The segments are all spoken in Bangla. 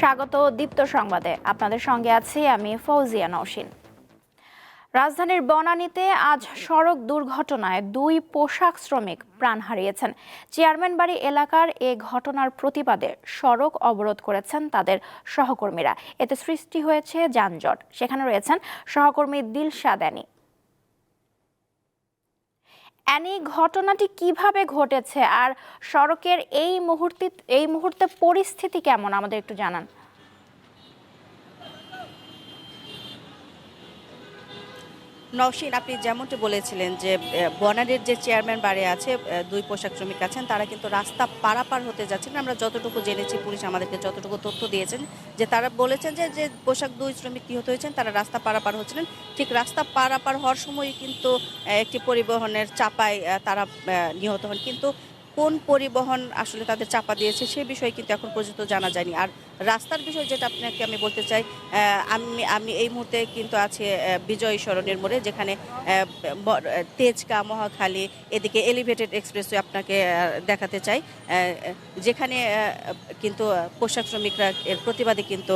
স্বাগত দীপ্ত সংবাদে। আপনাদের সঙ্গে আছি আমি ফৌজিয়া নওশিন রাজধানীর বনানীতে আজ সড়ক দুর্ঘটনায় দুই পোশাক শ্রমিক প্রাণ হারিয়েছেন। চেয়ারম্যান বাড়ি এলাকার এ ঘটনার প্রতিবাদে সড়ক অবরোধ করেছেন তাদের সহকর্মীরা। এতে সৃষ্টি হয়েছে যানজট। সেখানে রয়েছেন সহকর্মী দিলশাদ অ্যানি, ঘটনাটি কীভাবে ঘটেছে? আর সড়কের এই মুহূর্তে এই মুহূর্তে পরিস্থিতি কেমন? আমাদের একটু জানান। নওশিন আপনি যেমনটি বলেছিলেন যে আহ, যে চেয়ারম্যান বাড়ি আছে দুই পোশাক শ্রমিক আছেন তারা কিন্তু রাস্তা পারাপার হতে যাচ্ছেন। আমরা যতটুকু জেনেছি পুলিশ আমাদেরকে যতটুকু তথ্য দিয়েছেন যে তারা বলেছেন যে যে পোশাক দুই শ্রমিক নিহত হয়েছেন তারা রাস্তা পারাপার হচ্ছিলেন। ঠিক রাস্তা পারাপার হওয়ার সময় কিন্তু একটি পরিবহনের চাপায় তারা নিহত হন। কিন্তু কোন পরিবহন আসলে তাদের চাপা দিয়েছে সে বিষয়ে কিন্তু এখন পর্যন্ত জানা যায়নি। আর রাস্তার বিষয় যেটা আপনাকে আমি বলতে চাই আমি আমি এই মুহূর্তে কিন্তু আছে বিজয় সরণের মোড়ে, যেখানে তেজকা মহাখালী, এদিকে এলিভেটেড এক্সপ্রেসওয়ে আপনাকে দেখাতে চাই। যেখানে কিন্তু পোশাক শ্রমিকরা এর প্রতিবাদে কিন্তু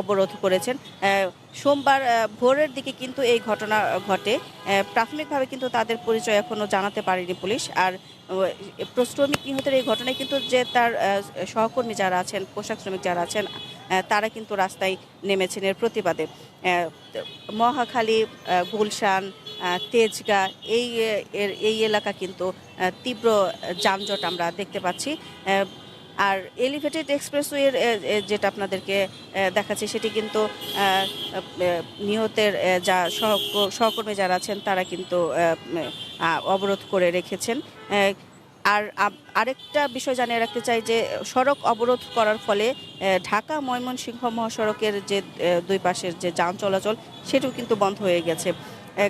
অবরোধ করেছেন। সোমবার ভোরের দিকে কিন্তু এই ঘটনা ঘটে। প্রাথমিকভাবে কিন্তু তাদের পরিচয় এখনও জানাতে পারেনি পুলিশ। আর শ্রমিক নিহতের এই ঘটনায় কিন্তু যে তার সহকর্মী যারা আছেন, পোশাক শ্রমিক যারা আছেন তারা কিন্তু রাস্তায় নেমেছেন এর প্রতিবাদে। মহাখালী গুলশান তেজগা, এই এই এলাকা কিন্তু তীব্র যানজট আমরা দেখতে পাচ্ছি। আর এলিভেটেড এক্সপ্রেসওয়ের যেটা আপনাদেরকে দেখাচ্ছি, সেটি কিন্তু নিহতের যা সহক- সহকর্মী যারা আছেন, তারা কিন্তু অবরোধ করে রেখেছেন। আর আরেকটা বিষয় জানিয়ে রাখতে চাই যে, সড়ক অবরোধ করার ফলে ঢাকা ময়মনসিংহ মহাসড়কের যে দুই পাশের যে যান চলাচল, সেটাও কিন্তু বন্ধ হয়ে গেছে।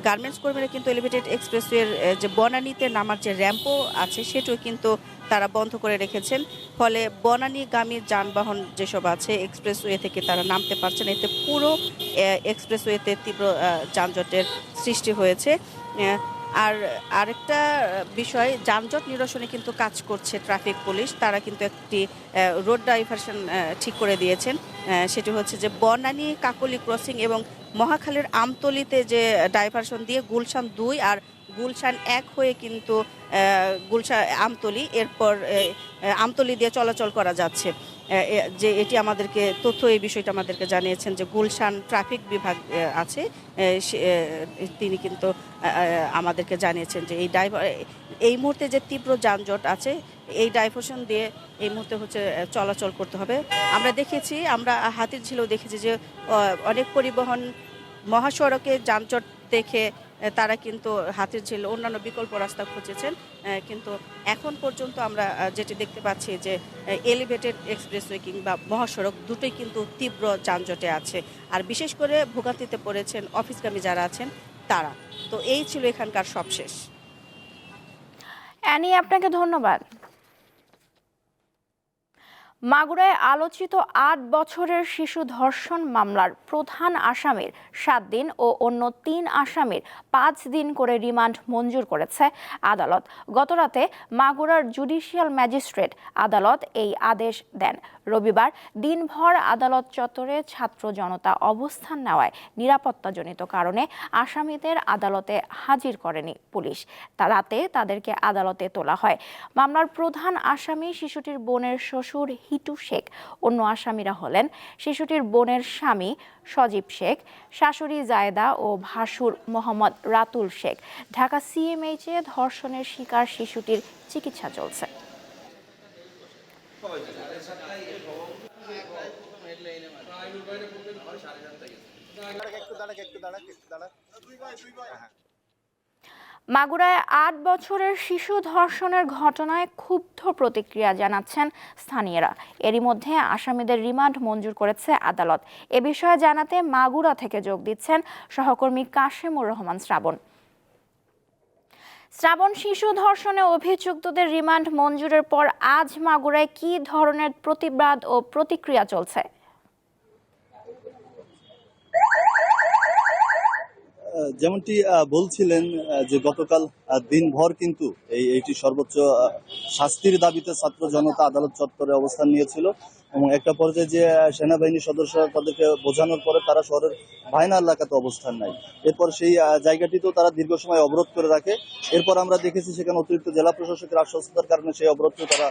গার্মেন্টস কর্মীরা কিন্তু এলিভেটেড এক্সপ্রেসওয়ের যে বনানীতে নামার যে র্যাম্পও আছে, সেটাও কিন্তু তারা বন্ধ করে রেখেছেন। ফলে বনানীগামী যানবাহন যেসব আছে এক্সপ্রেসওয়ে থেকে তারা নামতে পারছেন এতে পুরো এক্সপ্রেসওয়েতে তীব্র যানজটের সৃষ্টি হয়েছে। আর আরেকটা বিষয়, যানজট নিরসনে কিন্তু কাজ করছে ট্রাফিক পুলিশ। তারা কিন্তু একটি রোড ডাইভারশন ঠিক করে দিয়েছেন। সেটি হচ্ছে যে বনানী কাকলি ক্রসিং এবং মহাখালীর আমতলিতে যে ডাইভারশন দিয়ে গুলশান দুই আর গুলশান এক হয়ে কিন্তু গুলশান আমতলি, এরপর আমতলি দিয়ে চলাচল করা যাচ্ছে। যে এটি আমাদেরকে তথ্য এই বিষয়টা আমাদেরকে জানিয়েছেন যে গুলশান ট্রাফিক বিভাগ আছে। তিনি কিন্তু আমাদেরকে জানিয়েছেন যে এই ড্রাইভার, এই মুহূর্তে যে তীব্র যানজট আছে, এই ডাইভারশন দিয়ে এই মুহূর্তে হচ্ছে চলাচল করতে হবে। আমরা দেখেছি, আমরা হাতির ঝিলেও দেখেছি যে অনেক পরিবহন মহাসড়কে যানজট দেখে তারা কিন্তু হাতের ঝিল, অন্যান্য বিকল্প রাস্তা খুঁজেছেন। কিন্তু এখন পর্যন্ত আমরা যেটি দেখতে পাচ্ছি যে এলিভেটেড এক্সপ্রেসওয়ে কিংবা মহাসড়ক দুটোই কিন্তু তীব্র যানজটে আছে। আর বিশেষ করে ভোগান্তিতে পড়েছেন অফিসগামী যারা আছেন, তারা। তো এই ছিল এখানকার সবশেষ। অ্যানি, আপনাকে ধন্যবাদ। মাগুরায় আলোচিত আট বছরের শিশু ধর্ষণ মামলার প্রধান আসামির সাত দিন ও অন্য তিন আসামির পাঁচ দিন করে রিমান্ড মঞ্জুর করেছে আদালত। গতরাতে মাগুরার জুডিশিয়াল ম্যাজিস্ট্রেট আদালত এই আদেশ দেন। রবিবার দিনভর আদালত চত্বরে ছাত্র জনতা অবস্থান নেওয়ায় নিরাপত্তাজনিত কারণে আসামিদের আদালতে হাজির করেনি পুলিশ। তা রাতে তাদেরকে আদালতে তোলা হয়। মামলার প্রধান আসামি শিশুটির বোনের শ্বশুর হিটু শেখ। অন্য আসামিরা হলেন শিশুটির বোনের স্বামী সজীব শেখ, শাশুড়ি জায়দা ও ভাসুর মোহাম্মদ রাতুল শেখ। ঢাকা সিএমএইচে ধর্ষণের শিকার শিশুটির চিকিৎসা চলছে। একটু দাঁড়াক একটু দাঁড়াক একটু দাঁড়াক। মাগুরায় আট বছরের শিশু ধর্ষণের ঘটনায় ক্ষুব্ধ প্রতিক্রিয়া জানাচ্ছেন স্থানীয়রা। এরই মধ্যে আসামিদের রিমান্ড মঞ্জুর করেছে আদালত। এ বিষয়ে জানাতে মাগুরা থেকে যোগ দিচ্ছেন সহকর্মী কাশেমুর রহমান শ্রাবণ। শ্রাবণ শিশু ধর্ষণে অভিযুক্তদের রিমান্ড মঞ্জুরের পর আজ মাগুরায় কী ধরনের প্রতিবাদ ও প্রতিক্রিয়া চলছে? যেমনটি বলছিলেন যে গতকাল দিনভর কিন্তু এই এইটি সর্বোচ্চ শাস্তির দাবিতে ছাত্র জনতা আদালত চত্বরে অবস্থান নিয়েছিল এবং একটা পর্যায়ে যে আহ, সেনাবাহিনীর সদস্যরা তাদেরকে বোঝানোর পরে তারা শহরের ভাইনা এলাকাতে অবস্থান নেয়। এরপর সেই জায়গাটিতেও তারা দীর্ঘ সময় অবরোধ করে রাখে। এরপর আমরা দেখেছি সেখানে অতিরিক্ত জেলা প্রশাসকের আশ্বস্ততার কারণে সেই অবরোধকে তারা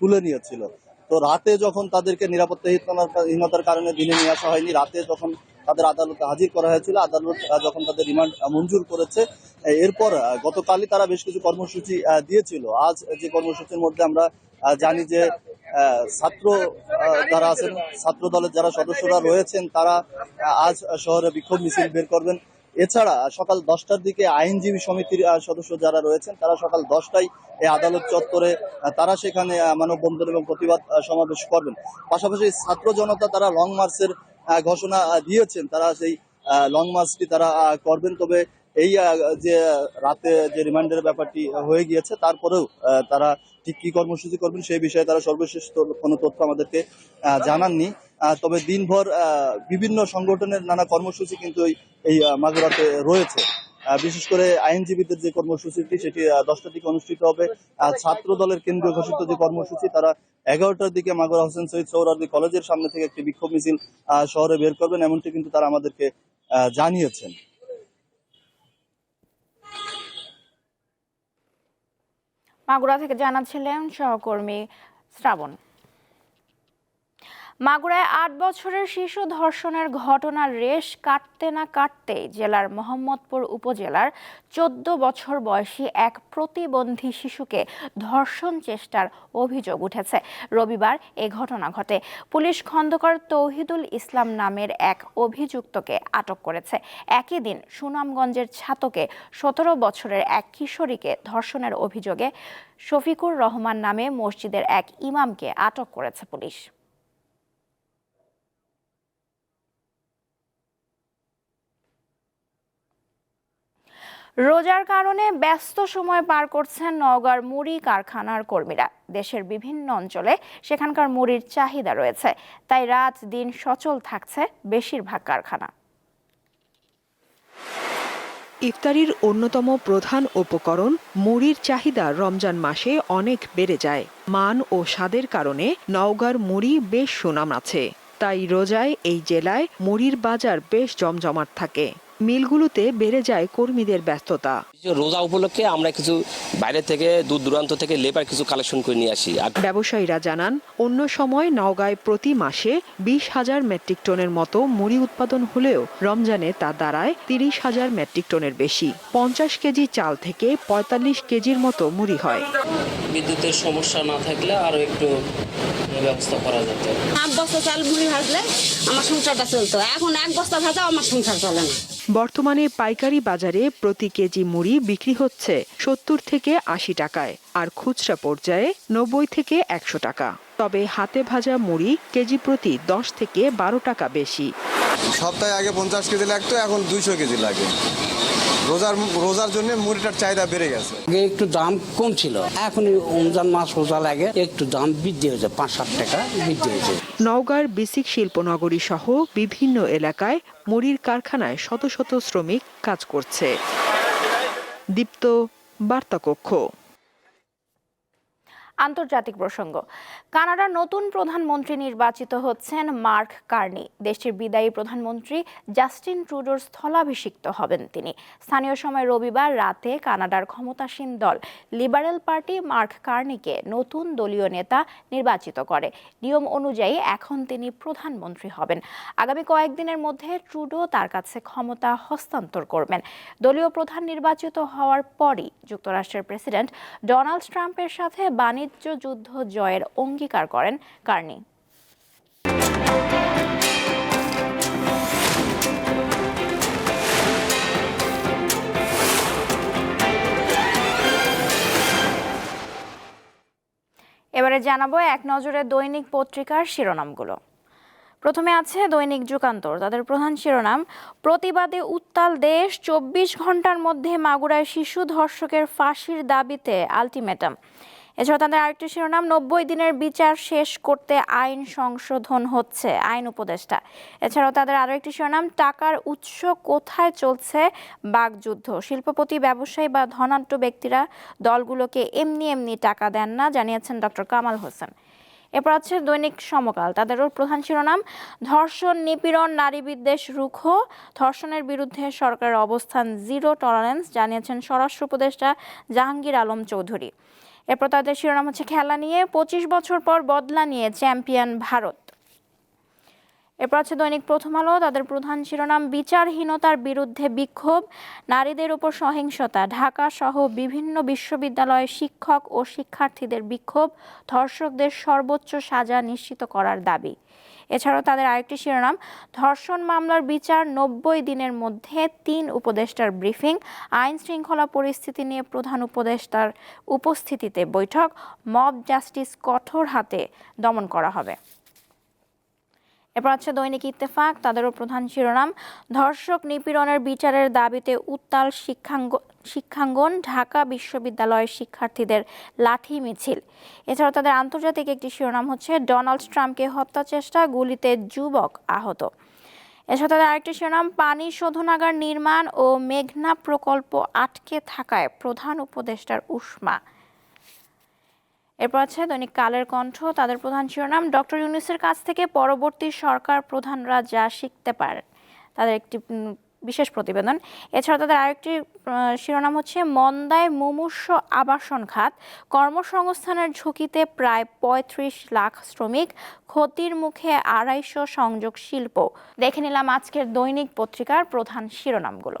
তুলে নিয়েছিল। তো রাতে যখন তাদেরকে নিরাপত্তাহীনতার কারণে দিনে নিয়ে আসা হয়নি, রাতে যখন তাদের আদালতে হাজির করা হয়েছিল, আদালত যখন তাদের রিমান্ড মঞ্জুর করেছে এরপর গতকালই তারা বেশ কিছু কর্মসূচি দিয়েছিল। আজ যে কর্মসূচির মধ্যে আমরা জানি যে ছাত্র যারা আছেন, ছাত্র দলের যারা সদস্যরা রয়েছেন, তারা আজ শহরে বিক্ষোভ মিছিল বের করবেন। এছাড়া সকাল দশটার দিকে আইনজীবী সমিতির সদস্য যারা রয়েছেন, তারা সকাল দশটায় এই আদালত চত্বরে তারা সেখানে মানববন্ধন এবং প্রতিবাদ সমাবেশ করবেন। পাশাপাশি ছাত্র জনতা তারা লং মার্চের ঘোষণা দিয়েছেন, তারা সেই লং মার্চটি তারা করবেন। তবে এই যে রাতে যে রিমান্ডের ব্যাপারটি হয়ে গিয়েছে, তারপরেও তারা ঠিক কি কর্মসূচি করবেন সেই বিষয়ে তারা সর্বশেষ কোনো তথ্য আমাদেরকে জানাননি। তবে দিনভর বিভিন্ন সংগঠনের নানা কর্মসূচি কিন্তু এই- মাগুরাতে রয়েছে। বিশেষ করে আইনজীবীদের যে কর্মসূচিটি, সেটি দশটার দিকে অনুষ্ঠিত হবে। ছাত্র দলের কেন্দ্রীয় ঘোষিত যে কর্মসূচি, তারা এগারোটার দিকে মাগুরা হোসেন শহীদ সৌরার্দি কলেজের সামনে থেকে একটি বিক্ষোভ মিছিল শহরে বের করবেন। এমনটি কিন্তু তারা আমাদেরকে জানিয়েছেন। মাগুরা থেকে জানাচ্ছিলেন সহকর্মী শ্রাবণ। মাগুরায় আট বছরের শিশু ধর্ষণের ঘটনার রেশ কাটতে না কাটতে জেলার মোহাম্মদপুর উপজেলার চোদ্দ বছর বয়সী এক প্রতিবন্ধী শিশুকে ধর্ষণ চেষ্টার অভিযোগ উঠেছে। রবিবার এ ঘটনা ঘটে। পুলিশ খন্দকার তৌহিদুল ইসলাম নামের এক অভিযুক্তকে আটক করেছে। একই দিন সুনামগঞ্জের ছাতকে সতেরো বছরের এক কিশোরীকে ধর্ষণের অভিযোগে শফিকুর রহমান নামে মসজিদের এক ইমামকে আটক করেছে পুলিশ। রোজার কারণে ব্যস্ত সময় পার করছেন নওগাঁর মুড়ি কারখানার কর্মীরা। দেশের বিভিন্ন অঞ্চলে সেখানকার মুড়ির চাহিদা রয়েছে। তাই রাত দিন সচল থাকছে বেশিরভাগ কারখানা। ইফতারির অন্যতম প্রধান উপকরণ মুড়ির চাহিদা রমজান মাসে অনেক বেড়ে যায়। মান ও স্বাদের কারণে নওগাঁর মুড়ি বেশ সুনাম আছে। তাই রোজায় এই জেলায় মুড়ির বাজার বেশ জমজমাট থাকে। মিলগুলোতে বেড়ে যায় কর্মীদের ব্যস্ততা। রোজা উপলক্ষে আমরা কিছু বাইরে থেকে দূর দূরান্ত থেকে লেবার কিছু কালেকশন করে নিয়ে আসি। আর ব্যবসায়ীরা জানান অন্য সময় নওগাঁয় প্রতি মাসে বিশ হাজার মেট্রিক টনের মতো মুড়ি উৎপাদন হলেও রমজানে তা দাঁড়ায় তিরিশ হাজার মেট্রিক টনের বেশি। পঞ্চাশ কেজি চাল থেকে পঁয়তাল্লিশ কেজির মতো মুড়ি হয়। বিদ্যুতের সমস্যা না থাকলে আরও একটু ব্যবস্থা করা যেত। আট বস্তা চাল মুড়ি ভাজলে আমার সংসারটা চলতো। এখন এক বস্তা ভাজা আমার সংসার চলে না। বর্তমানে পাইকারি বাজারে প্রতি কেজি মুড়ি বিক্রি হচ্ছে সত্তর থেকে আশি টাকায়, আর খুচরা পর্যায়ে নব্বই থেকে একশো টাকা। তবে হাতে ভাজা মুড়ি কেজি প্রতি দশ থেকে বারো টাকা বেশি। সপ্তাহে আগে পঞ্চাশ কেজি লাগতো এখন দুইশো কেজি লাগে। রোজার রোজার জন্য মুড়িটার চাহিদা বেড়ে গেছে। আগে একটু দাম কম ছিল এখন এই রমজান মাস রোজা লাগে একটু দাম বৃদ্ধি হয়েছে পাঁচ সাত টাকা বৃদ্ধি হয়েছে। নওগাঁর বিসিক শিল্পনগরী সহ বিভিন্ন এলাকায় মুড়ির কারখানায় শত শত শ্রমিক কাজ করছে। দীপ্ত বার্তাকক্ষ। আন্তর্জাতিক প্রসঙ্গ। কানাডার নতুন প্রধানমন্ত্রী নির্বাচিত হচ্ছেন মার্ক কার্নি। দেশটির বিদায়ী প্রধানমন্ত্রী জাস্টিন ট্রুডোর স্থলাভিষিক্ত হবেন তিনি। স্থানীয় সময় রবিবার রাতে কানাডার ক্ষমতাসীন দল লিবারেল পার্টি মার্ক কার্নিকে নতুন দলীয় নেতা নির্বাচিত করে। নিয়ম অনুযায়ী এখন তিনি প্রধানমন্ত্রী হবেন। আগামী কয়েকদিনের মধ্যে ট্রুডো তার কাছে ক্ষমতা হস্তান্তর করবেন। দলীয় প্রধান নির্বাচিত হওয়ার পরই যুক্তরাষ্ট্রের প্রেসিডেন্ট ডোনাল্ড ট্রাম্পের সাথে বাণিজ্য যুদ্ধ জয়ের অঙ্গীকার করেন কার্নি। এবারে জানাব এক নজরে দৈনিক পত্রিকার শিরোনামগুলো। প্রথমে আছে দৈনিক যুগান্তর। তাদের প্রধান শিরোনাম, প্রতিবাদে উত্তাল দেশ, চব্বিশ ঘণ্টার মধ্যে মাগুরায় শিশু ধর্ষকের ফাঁসির দাবিতে আলটিমেটাম। এছাড়া তাদের আরেকটি শিরোনাম, নব্বই দিনের বিচার শেষ করতে আইন সংশোধন হচ্ছে, আইন উপদেষ্টা। এছাড়াও তাদের আরও একটি শিরোনাম, টাকার উৎস কোথায় চলছে বাগযুদ্ধ শিল্পপতি, ব্যবসায়ী বা ধনাঢ্য ব্যক্তিরা দলগুলোকে এমনি এমনি টাকা দেন না, জানিয়েছেন ডক্টর কামাল হোসেন। এরপর আছে দৈনিক সমকাল, তাদেরও প্রধান শিরোনাম, ধর্ষণ, নিপীড়ন নারী বিদ্বেষ রুখো ধর্ষণের বিরুদ্ধে সরকারের অবস্থান জিরো টলারেন্স জানিয়েছেন স্বরাষ্ট্র উপদেষ্টা জাহাঙ্গীর আলম চৌধুরী। এরপর তাদের শিরোনাম হচ্ছে খেলা নিয়ে। পঁচিশ বছর পর বদলা নিয়ে চ্যাম্পিয়ন ভারত। এরপর আছে দৈনিক প্রথম আলো। তাদের প্রধান শিরোনাম, বিচারহীনতার বিরুদ্ধে বিক্ষোভ, নারীদের উপর সহিংসতা, ঢাকা সহ বিভিন্ন বিশ্ববিদ্যালয়ে শিক্ষক ও শিক্ষার্থীদের বিক্ষোভ, ধর্ষকদের সর্বোচ্চ সাজা নিশ্চিত করার দাবি। এছাড়াও তাদের আরেকটি শিরোনাম, ধর্ষণ মামলার বিচার নব্বই দিনের মধ্যে তিন উপদেষ্টার ব্রিফিং, আইন শৃঙ্খলা পরিস্থিতি নিয়ে প্রধান উপদেষ্টার উপস্থিতিতে বৈঠক, মব জাস্টিস কঠোর হাতে দমন করা হবে। এরপর আছে দৈনিক ইত্তেফাক তাদেরও প্রধান শিরোনাম, ধর্ষক নিপীড়নের বিচারের দাবিতে উত্তাল শিক্ষাঙ্গ, শিক্ষাঙ্গন ঢাকা বিশ্ববিদ্যালয়ের শিক্ষার্থীদের লাঠি মিছিল। এছাড়াও তাদের আন্তর্জাতিক একটি শিরোনাম হচ্ছে, ডোনাল্ড ট্রাম্পকে হত্যা চেষ্টা, গুলিতে যুবক আহত। এছাড়া তাদের আরেকটি শিরোনাম, পানি শোধনাগার নির্মাণ ও মেঘনা প্রকল্প আটকে থাকায় প্রধান উপদেষ্টার উষ্মা। এরপর আছে দৈনিক কালের কণ্ঠ, তাদের প্রধান শিরোনাম, ডক্টর ইউনুসের কাছ থেকে পরবর্তী সরকার প্রধানরা যা শিখতে পারে, তাদের একটি বিশেষ প্রতিবেদন। এছাড়া তাদের আরেকটি শিরোনাম হচ্ছে, মন্দায় মুমূর্ষ আবাসন খাত, কর্মসংস্থানের ঝুঁকিতে প্রায় পঁয়ত্রিশ লাখ শ্রমিক, ক্ষতির মুখে আড়াইশো সংযোগ শিল্প দেখে নিলাম আজকের দৈনিক পত্রিকার প্রধান শিরোনামগুলো।